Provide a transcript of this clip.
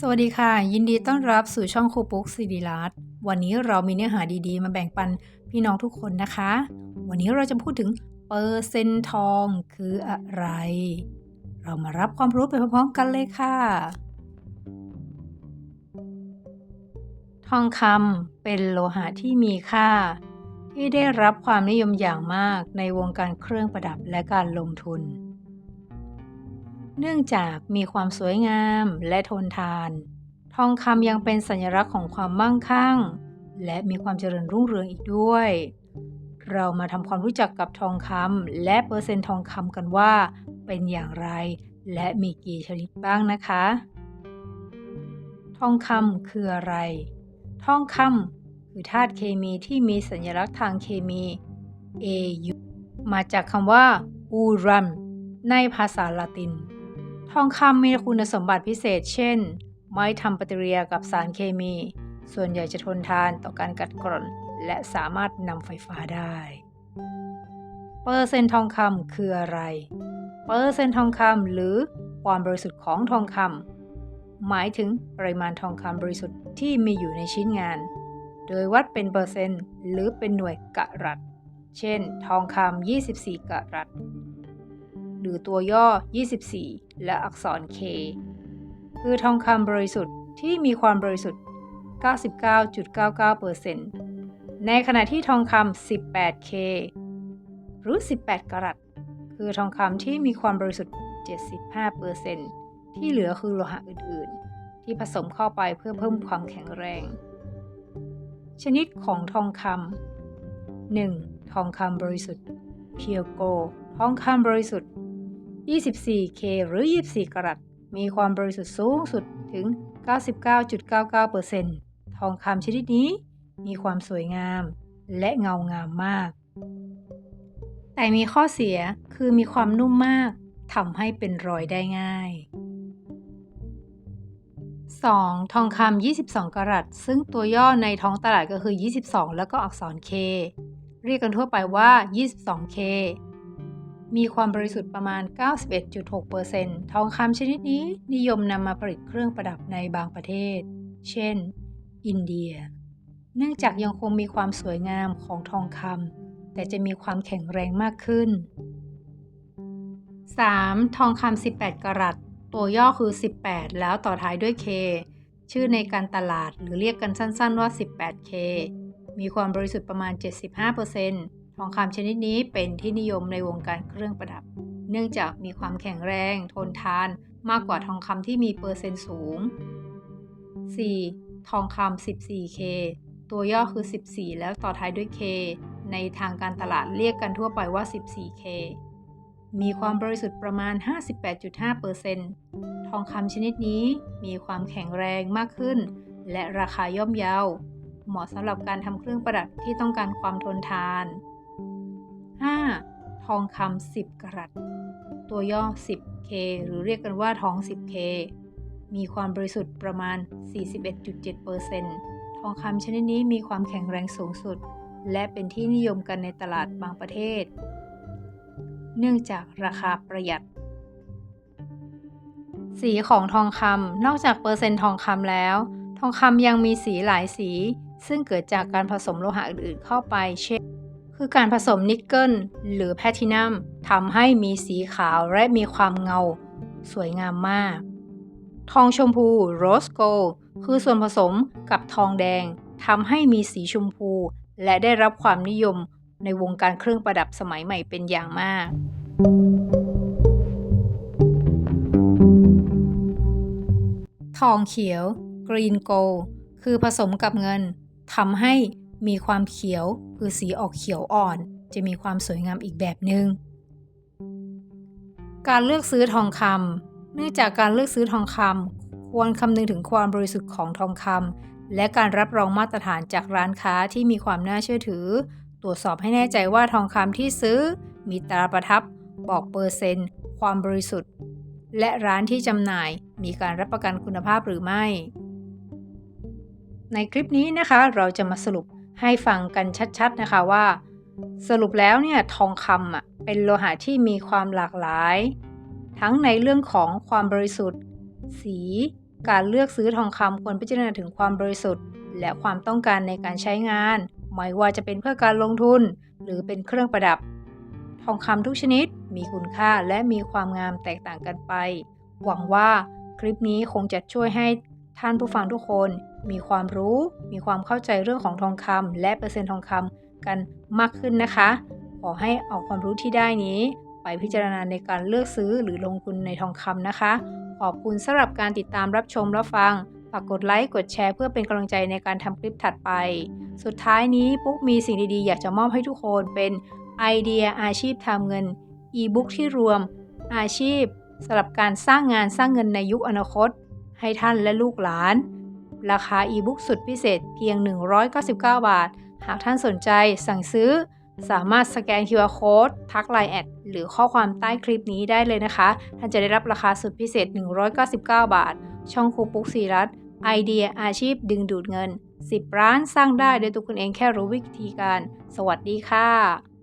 สวัสดีค่ะ ยินดีต้อนรับสู่ช่องครูปุ๊กสิริรัตน์วันนี้เรามีเนื้อหาดีๆ มาแบ่งปันพี่น้องทุกคนนะคะ วันนี้เราจะพูดถึงเปอร์เซ็นต์ทองคืออะไร เรามารับความรู้ไปพร้อมๆกันเลยค่ะ ทองคำเป็นโลหะที่มีค่า ที่ได้รับความนิยมอย่างมากในวงการเครื่องประดับและการลงทุน เนื่องจากมีความสวยงามและทนทาน ทองคำยังเป็นสัญลักษณ์ของความมั่งคั่ง และมีความเจริญรุ่งเรืองอีกด้วย เรามาทำความรู้จักกับทองคำและเปอร์เซ็นต์ทองคำกันว่า เป็นอย่างไร และมีกี่ชนิดบ้างนะคะ ทองคำคืออะไร ทองคำคือธาตุเคมีที่มีสัญลักษณ์ทางเคมี Au มาจากคำว่า uran ในภาษาละติน ทองคำมีคุณสมบัติพิเศษ เช่น ไม่ทำปฏิกิริยากับสารเคมี ส่วนใหญ่จะทนทานต่อการกัดกร่อน และสามารถนำไฟฟ้าได้ เปอร์เซ็นต์ทองคำคืออะไร เปอร์เซ็นต์ทองคำหรือความบริสุทธิ์ของทองคำหมายถึงปริมาณทองคำบริสุทธิ์ที่มีอยู่ในชิ้นงาน โดยวัดเป็นเปอร์เซ็นต์หรือเป็นหน่วยกะรัต เช่น ทองคำ24 กะรัต หรือตัวย่อ 24 และอักษร K คือทองคำบริสุทธิ์ที่มีความบริสุทธิ์ 99.99%ในขณะที่ทองคำ 18K หรือ 18 กรัต คือทองคำที่มีความบริสุทธิ์ 75%ที่เหลือคือโลหะอื่น ๆ ที่ผสมเข้าไปเพื่อเพิ่มความแข็งแรง ชนิดของทองคำ 1. ทองคำบริสุทธิ์ Pure Gold ทองคำบริสุทธิ์ 24K หรือ 24กรัต มีความบริสุทธิ์สูงสุดถึง 99.99%ทองคำชนิดนี้ มีความสวยงามและเงางามมาก แต่มีข้อเสียคือมีความนุ่มมากทำให้เป็นรอยได้ง่าย 2. ทองคำ22กรัต ซึ่งตัวย่อในท้องตลาดก็คือ 22 แล้วก็อักษร K เรียกกันทั่วไปว่า 22K มีความบริสุทธิ์ประมาณ 91.6%ทองคำชนิดนี้นิยมนำมาผลิตเครื่องประดับในบางประเทศ เช่น อินเดีย เนื่องจากยังคงมีความสวยงามของทองคำแต่จะมีความแข็งแรงมากขึ้น 3. ทองคำ 18 กรัต ตัวย่อคือ 18 แล้วต่อท้ายด้วย K ชื่อในการตลาดหรือเรียกกันสั้นๆว่า 18K มีความบริสุทธิ์ประมาณ 75% ทองคำชนิดนี้เป็นที่นิยมในวงการเครื่องประดับ เนื่องจากมีความแข็งแรงทนทานมากกว่าทองคำที่มีเปอร์เซ็นต์สูง 4. ทองคำ 14K ตัวย่อคือ 14 แล้วต่อท้ายด้วย K ในทางการตลาดเรียกกันทั่วไปว่า 14K มีความบริสุทธิ์ประมาณ 58.5%ทองคำชนิดนี้มีความแข็งแรงมากขึ้น และราคาย่อมเยา เหมาะสำหรับการทำเครื่องประดับที่ต้องการความทนทาน 5. ทองคำ10 กรัต ตัวย่อ 10K หรือเรียกกันว่าทอง 10K มีความบริสุทธิ์ประมาณ 41.7%ทองคำชนิดนี้มีความแข็งแรงสูงสุด และเป็นที่นิยมกันในตลาดบางประเทศ เนื่องจากราคาประหยัด สีของทองคำนอกจากเปอร์เซ็นต์ทองคำแล้ว ทองคำยังมีสีหลายสี ซึ่งเกิดจากการผสมโลหะอื่นๆเข้าไปเช่น คือการผสมนิกเกิลหรือแพลทินัมทำให้มีสีขาวและมีความเงา สวยงามมาก ทองชมพูโรสโกลคือส่วนผสมกับทองแดงทำให้มีสีชมพู และได้รับความนิยมในวงการเครื่องประดับสมัยใหม่เป็นอย่างมาก ทองเขียว Green Gold คือผสมกับเงินทำให้ มีความเขียวคือสีออกเขียวอ่อน จะมีความสวยงามอีกแบบหนึง่งการเลือกซื้อทองคำเนื่องจากการเลือกซื้อทองคำควรคำนึงถึงความบริสุทธิ์ของทองคำและการรับรองมาตรฐานจากร้านค้าที่มีความน่าเชื่อถือ ตรวจสอบให้แน่ใจว่าทองคำที่ซื้อ มีตราประทับ บอกเปอร์เซ็นต์ ความบริสุทธิ์ และร้านที่จำหน่ายมีการรับประกันคุณภาพหรือไม่ ในคลิปนี้นะคะเราจะมาสรุป ให้ฟังกันชัดๆนะคะว่า สรุปแล้วเนี่ยทองคำอะเป็นโลหะที่มีความหลากหลาย ทั้งในเรื่องของความบริสุทธิ์ สี การเลือกซื้อทองคำควรพิจารณาถึงความบริสุทธิ์ และความต้องการในการใช้งาน ไม่ว่าจะเป็นเพื่อการลงทุน หรือเป็นเครื่องประดับ ทองคำทุกชนิดมีคุณค่าและมีความงามแตกต่างกันไป หวังว่าคลิปนี้คงจะช่วยให้ท่านผู้ฟังทุกคน มีความรู้ มีความเข้าใจเรื่องของทองคำและเปอร์เซ็นต์ทองคำกันมากขึ้นนะคะ ขอให้เอาความรู้ที่ได้นี้ ไปพิจารณาในการเลือกซื้อหรือลงทุนในทองคำนะคะ ขอบคุณสำหรับการติดตามรับชมรับฟังฝากกดไลค์กดแชร์เพื่อเป็นกำลังใจในการทำคลิปถัดไป สุดท้ายนี้ปุ๊กมีสิ่งดีๆ อยากจะมอบให้ทุกคนเป็นไอเดียอาชีพทำเงินอีบุ๊กที่รวม อาชีพสำหรับการสร้างงานสร้างเงินในยุคอนาคต ให้ท่านและลูกหลาน ราคาอีบุ๊กสุดพิเศษเพียง 199 บาท หากท่านสนใจสั่งซื้อ สามารถสแกน QR Code ทักไลน์แอดหรือข้อความใต้คลิปนี้ได้เลยนะคะ ท่านจะได้รับราคาสุดพิเศษ 199 บาท ช่องครูปุ๊กสีรัตไอเดียอาชีพดึงดูดเงิน 10 ร้านสร้างได้โดยตัวคุณเองแค่รู้วิธีการ สวัสดีค่ะ